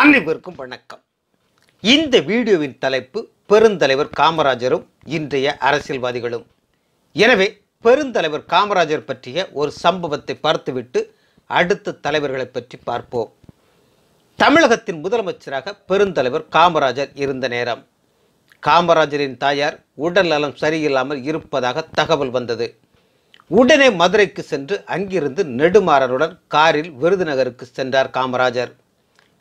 அனைவருக்கும் வணக்கம். இந்த வீடியோவின் தலைப்பு பெருந்தலைவர் காமராஜரும் இன்றைய அரசியல்வாதிகளும். எனவே பெருந்தலைவர் காமராஜர் பற்றிய ஒரு சம்பவத்தை பார்த்துவிட்டு அடுத்த தலைவர்களை பற்றி பார்ப்போம். தமிழகத்தின் முதலமைச்சராக பெருந்தலைவர் காமராஜர் இருந்த நேரம். காமராஜரின் தாயார் உடல் நலம் சரியில்லாமல் இருப்பதாக தகவல் வந்தது. உடனே மதுரைக்கு சென்று அங்கிருந்து நெடுமாறனுடன் காரில் விருதுநகருக்கு சென்றார் காமராஜர்.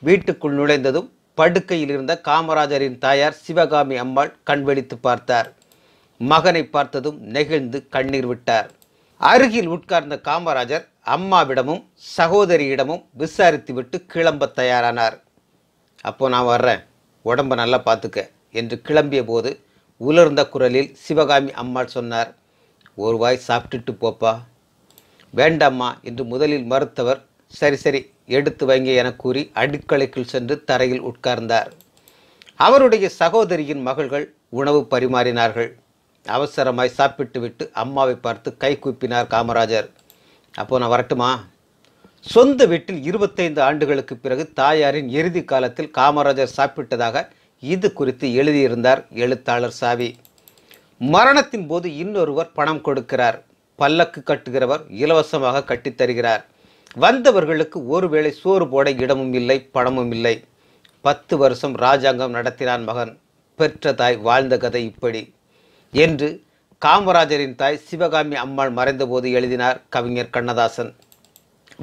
வீட்டுக்குள் நுழைந்ததும் படுக்கையில் இருந்த காமராஜரின் தாயார் சிவகாமி அம்மாள் கண்வெளித்து பார்த்தார். மகனை பார்த்ததும் நெகிழ்ந்து கண்ணீர் விட்டார். அருகில் உட்கார்ந்த காமராஜர் அம்மாவிடமும் சகோதரியிடமும் விசாரித்துவிட்டு கிளம்ப தயாரானார். அப்போ நான் வர்றேன். உடம்ப நல்லா பார்த்துக்க என்று கிளம்பிய போது உலர்ந்த குரலில் சிவகாமி அம்மாள் சொன்னார். ஒரு வாய் சாப்பிட்டுட்டு போப்பா. வேண்டாம்மா என்று முதலில் மறுத்தவர் சரி சரி எடுத்து வைங்க என கூறி அடுக்கலைக்குள் சென்று தரையில் உட்கார்ந்தார். அவருடைய சகோதரியின் மகள்கள் உணவு பரிமாறினார்கள். அவசரமாய் சாப்பிட்டுவிட்டு அம்மாவை பார்த்து கை கூப்பினார் காமராஜர். அப்போ நான் வரட்டுமா? சொந்த வீட்டில் இருபத்தைந்து ஆண்டுகளுக்கு பிறகு தாயாரின் இறுதி காலத்தில் காமராஜர் சாப்பிட்டதாக இது குறித்து எழுதியிருந்தார் எழுத்தாளர் சாவி. மரணத்தின் போது இன்னொருவர் பணம் கொடுக்கிறார். பல்லக்கு கட்டுகிறவர் இலவசமாக கட்டித் தருகிறார் வந்தவர்களுக்கு ஒருவேளை சோறு போட இடமும் இல்லை பணமும் இல்லை. பத்து வருஷம் ராஜாங்கம் நடத்தினான் மகன். பெற்ற தாய் வாழ்ந்த கதை இப்படி. என்று காமராஜரின் தாய் சிவகாமி அம்மாள் மறைந்தபோது எழுதினார் கவிஞர் கண்ணதாசன்.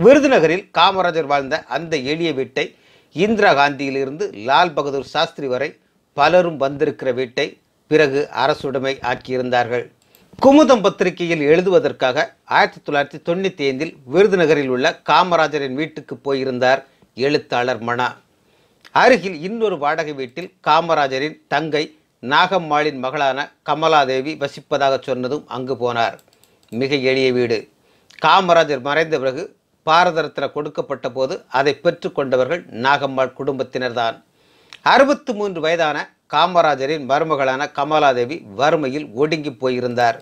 விருதுநகரில் காமராஜர் வாழ்ந்த அந்த எளிய வீட்டை இந்திரா காந்தியிலிருந்து லால் பகதூர் சாஸ்திரி வரை பலரும் வந்திருக்கிற வீட்டை பிறகு அரசுடைமை ஆக்கியிருந்தார்கள். குமுதம் பத்திரிகையில் எழுதுவதற்காக ஆயிரத்தி தொள்ளாயிரத்தி தொண்ணூற்றி ஐந்தில் விருதுநகரில் உள்ள காமராஜரின் வீட்டுக்கு போயிருந்தார் எழுத்தாளர் மனா அருகில் இன்னொரு வாடகை வீட்டில் காமராஜரின் தங்கை நாகம்மாளின் மகளான கமலாதேவி வசிப்பதாக சொன்னதும் அங்கு போனார். மிக எளிய வீடு. காமராஜர் மறைந்த பிறகு பாரத கொடுக்கப்பட்ட போது அதை பெற்றுக்கொண்டவர்கள் நாகம்மாள் குடும்பத்தினர்தான். அறுபத்து மூன்று வயதான காமராஜரின் மருமகளான கமலாதேவி வறுமையில் ஒடுங்கி போயிருந்தார்.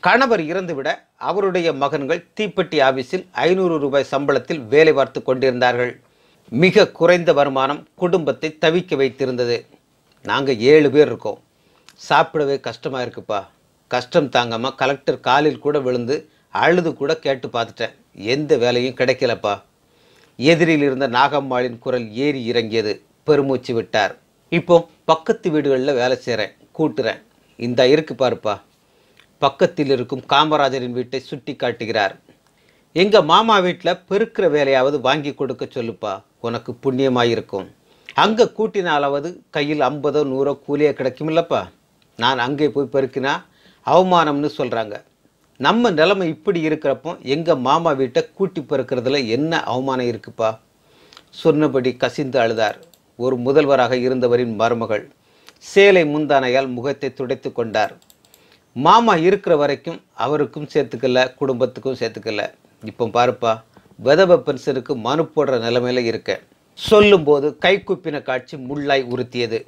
கணவர் இறந்துவிட அவருடைய மகன்கள் தீப்பெட்டி ஆபீஸில் ஐநூறு ரூபாய் சம்பளத்தில் வேலை பார்த்து கொண்டிருந்தார்கள். மிக குறைந்த வருமானம் குடும்பத்தை தவிக்க வைத்திருந்தது. நாங்கள் ஏழு பேர் இருக்கோம். சாப்பிடவே கஷ்டமாக இருக்குப்பா. கஷ்டம் தாங்காமல் கலெக்டர் காலில் கூட விழுந்து அழுது கூட கேட்டு பார்த்துட்டேன். எந்த வேலையும் கிடைக்கலப்பா. எதிரில் இருந்த நாகம்மாளின் குரல் ஏறி இறங்கியது. பெருமூச்சு விட்டார். இப்போ பக்கத்து வீடுகளில் வேலை செய்கிறேன் கூட்டுறேன். இந்த இருக்கு பாருப்பா. பக்கத்தில் இருக்கும் காமராஜரின் வீட்டை சுட்டி காட்டுகிறார். எங்கள் மாமா வீட்டில் பெருக்கிற வேலையாவது வாங்கி கொடுக்க சொல்லுப்பா. உனக்கு புண்ணியமாயிருக்கும். அங்கே கூட்டினாலாவது கையில் ஐம்பதோ நூறோ கூலியோ கிடைக்குமில்லப்பா நான் அங்கே போய் பெருக்கினா அவமானம்னு சொல்கிறாங்க நம்ம நிலைமை இப்படி இருக்கிறப்போ எங்கள் மாமா வீட்டை கூட்டி பிறக்கிறதுல என்ன அவமானம் இருக்குப்பா? சொன்னபடி கசிந்து அழுதார். ஒரு முதல்வராக இருந்தவரின் மருமகள் சேலை முந்தானையால் முகத்தை துடைத்து கொண்டார். மாமா இருக்கிற வரைக்கும் அவருக்கும் சேர்த்துக்கல குடும்பத்துக்கும் சேர்த்துக்கல. இப்போ பாருப்பா விதவ பென்சனுக்கு மனு போடுற நிலைமையில இருக்க. சொல்லும்போது கைக்குப்பின காட்சி முள்ளாய் உறுத்தியது.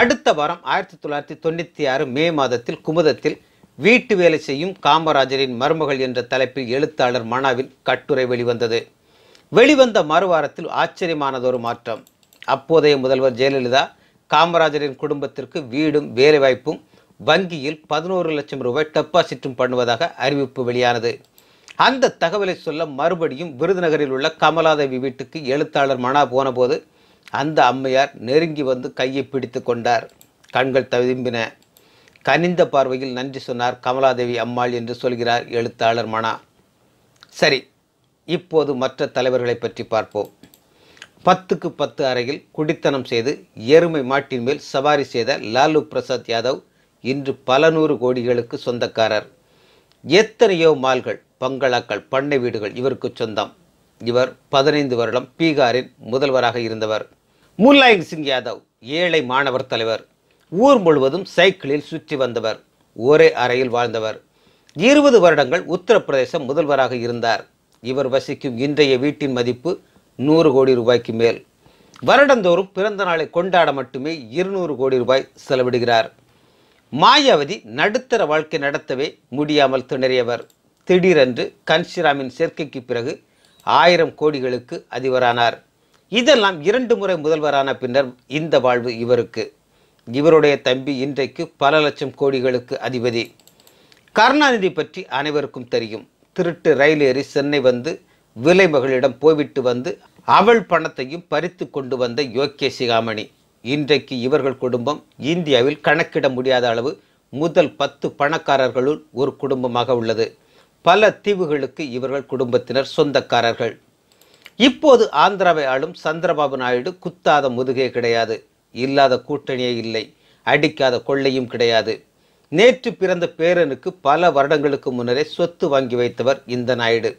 அடுத்த வாரம் ஆயிரத்தி தொள்ளாயிரத்தி தொண்ணூற்றி ஆறு மே மாதத்தில் குமுதத்தில் வீட்டு வேலை செய்யும் காமராஜரின் மருமகள் என்ற தலைப்பில் எழுத்தாளர் மனாவில் கட்டுரை வெளிவந்தது. வெளிவந்த மறுவாரத்தில் ஆச்சரியமானதொரு மாற்றம். அப்போதைய முதல்வர் ஜெயலலிதா காமராஜரின் குடும்பத்திற்கு வீடும் வேலைவாய்ப்பும் வங்கியில் பதினோரு லட்சம் ரூபாய் டெபாசிட்டும் பண்ணுவதாக அறிவிப்பு வெளியானது. அந்த தகவலை சொல்ல மறுபடியும் விருதுநகரில் உள்ள கமலாதேவி வீட்டுக்கு எழுத்தாளர் மனா போனபோது அந்த அம்மையார் நெருங்கி வந்து கையை பிடித்து கொண்டார். கண்கள் தவிம்பின. கனிந்த பார்வையில் நன்றி சொன்னார் கமலாதேவி அம்மாள் என்று சொல்கிறார் எழுத்தாளர் மனா. சரி இப்போது மற்ற தலைவர்களை பற்றி பார்ப்போம். பத்துக்கு பத்து அறையில் குடித்தனம் செய்து எருமை மாட்டின் மேல் சவாரி செய்த லாலு பிரசாத் யாதவ் இன்று பல நூறு கோடிகளுக்கு சொந்தக்காரர். எத்தனையோ மால்கள் பங்களாக்கள் பண்ணை வீடுகள் இவருக்கு சொந்தம். இவர் பதினைந்து வருடம் பீகாரின் முதல்வராக இருந்தவர். முலாயம் சிங் யாதவ் ஏழை மாணவர் தலைவர். ஊர் முழுவதும் சைக்கிளில் சுற்றி வந்தவர். ஒரே அறையில் வாழ்ந்தவர். இருபது வருடங்கள் உத்தரப்பிரதேச முதல்வராக இருந்தார். இவர் வசிக்கும் இன்றைய வீட்டின் மதிப்பு நூறு கோடி ரூபாய்க்கு மேல். வருடந்தோறும் பிறந்த நாளை கொண்டாட மட்டுமே இருநூறு கோடி ரூபாய் செலவிடுகிறார். மாயாவதி நடுத்தர வாழ்க்கை நடத்தவே முடியாமல் திணறியவர். திடீரென்று கன்ஷிராமின் சேர்க்கைக்கு பிறகு ஆயிரம் கோடிகளுக்கு அதிபரானார். இதெல்லாம் இரண்டு முறை முதல்வரான பின்னர் இந்த வாழ்வு இவருக்கு. இவருடைய தம்பி இன்றைக்கு பல லட்சம் கோடிகளுக்கு அதிபதி. கருணாநிதி பற்றி அனைவருக்கும் தெரியும். திருட்டு ரயில் ஏறி சென்னை வந்து விலை மகளிடம் போய்விட்டு வந்து அவள் பணத்தையும் பறித்து கொண்டு வந்த யோகே சிகாமணி. இன்றைக்கு இவர்கள் குடும்பம் இந்தியாவில் கணக்கிட முடியாத அளவு முதல் பத்து பணக்காரர்களுள் ஒரு குடும்பமாக உள்ளது. பல தீவுகளுக்கு இவர்கள் குடும்பத்தினர் சொந்தக்காரர்கள். இப்போது ஆந்திராவை ஆளும் சந்திரபாபு நாயுடு குத்தாத முதுகே கிடையாது. இல்லாத கூட்டணியே இல்லை. அடிக்காத கொள்ளையும் கிடையாது. நேற்று பிறந்த பேரனுக்கு பல வருடங்களுக்கு முன்னரே சொத்து வாங்கி வைத்தவர் இந்த நாயுடு.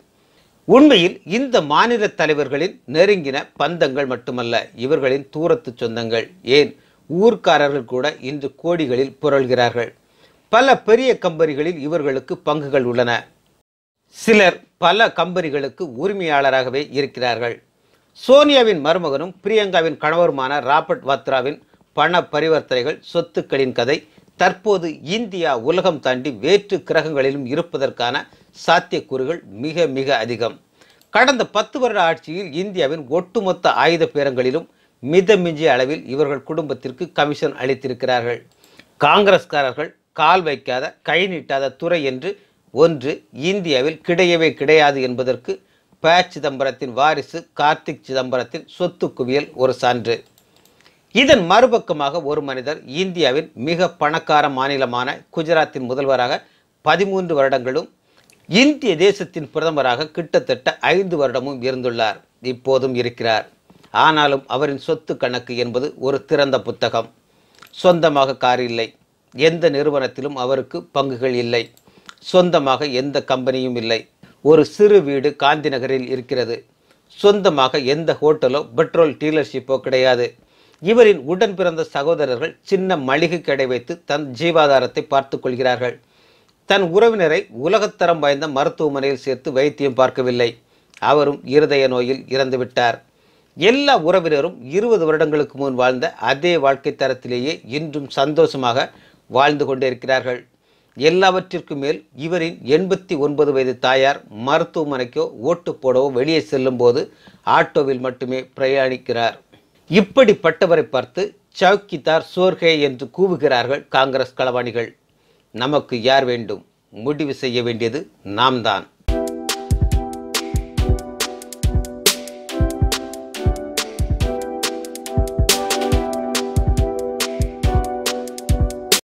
உண்மையில் இந்த மாநில தலைவர்களின் நெருங்கின பந்தங்கள் மட்டுமல்ல இவர்களின் தூரத்து சொந்தங்கள். ஏன்? ஊர்க்காரர்கள் கூட இன்று கோடிகளில் புரள்கிறார்கள். பல பெரிய கம்பெனிகளில் இவர்களுக்கு பங்குகள் உள்ளன. சிலர் பல கம்பெனிகளுக்கு உரிமையாளராகவே இருக்கிறார்கள். சோனியாவின் மருமகனும் பிரியங்காவின் கணவருமான ராபர்ட் வாத்ராவின் பண பரிவர்த்தனைகள் சொத்துக்களின் கதை தற்போது இந்தியா உலகம் தாண்டி வேற்று கிரகங்களிலும் இருப்பதற்கான சாத்தியக்கூறுகள் மிக மிக அதிகம். கடந்த பத்து வருட ஆட்சியில் இந்தியாவின் ஒட்டுமொத்த ஆயுத பேரங்களிலும் மிதமிஞ்சிய அளவில் இவர்கள் குடும்பத்திற்கு கமிஷன் அளித்திருக்கிறார்கள். காங்கிரஸ்காரர்கள் கால் வைக்காத கை நீட்டாத துறை என்று ஒன்று இந்தியாவில் கிடையவே கிடையாது என்பதற்கு ப சிதம்பரத்தின் வாரிசு கார்த்திக் சிதம்பரத்தின் சொத்து குவியல் ஒரு சான்று. இதன் மறுபக்கமாக ஒரு மனிதர் இந்தியாவின் மிக பணக்கார மாநிலமான குஜராத்தின் முதல்வராக பதிமூன்று வருடங்களும் இந்திய தேசத்தின் பிரதமராக கிட்டத்தட்ட ஐந்து வருடமும் இருந்துள்ளார். இப்போதும் இருக்கிறார். ஆனாலும் அவரின் சொத்து கணக்கு என்பது ஒரு திறந்த புத்தகம். சொந்தமாக கார் இல்லை. எந்த நிறுவனத்திலும் அவருக்கு பங்குகள் இல்லை. சொந்தமாக எந்த கம்பெனியும் இல்லை. ஒரு சிறு வீடு காந்தி நகரில் இருக்கிறது. சொந்தமாக எந்த ஹோட்டலோ பெட்ரோல் டீலர்ஷிப்போ கிடையாது. இவரின் உடன் பிறந்த சகோதரர்கள் சின்ன மளிகை கடை வைத்து தன் ஜீவாதாரத்தை பார்த்து கொள்கிறார்கள். தன் உறவினரை உலகத்தரம் வாய்ந்த மருத்துவமனையில் சேர்த்து வைத்தியம் பார்க்கவில்லை. அவரும் இருதய நோயில் இறந்துவிட்டார். எல்லா உறவினரும் இருபது வருடங்களுக்கு முன் வாழ்ந்த அதே வாழ்க்கை தரத்திலேயே இன்றும் சந்தோஷமாக வாழ்ந்து கொண்டிருக்கிறார்கள். எல்லாவற்றிற்கும் மேல் இவரின் எண்பத்தி ஒன்பது வயது தாயார் மருத்துவமனைக்கோ ஓட்டு போடவோ வெளியே செல்லும்போது ஆட்டோவில் மட்டுமே பிரயாணிக்கிறார். இப்படிப்பட்டவரை பார்த்து சவுக்கிதார் சோர்கே என்று கூவுகிறார்கள் காங்கிரஸ் களவாணிகள். நமக்கு யார் வேண்டும்? முடிவு செய்ய வேண்டியது நாம் தான்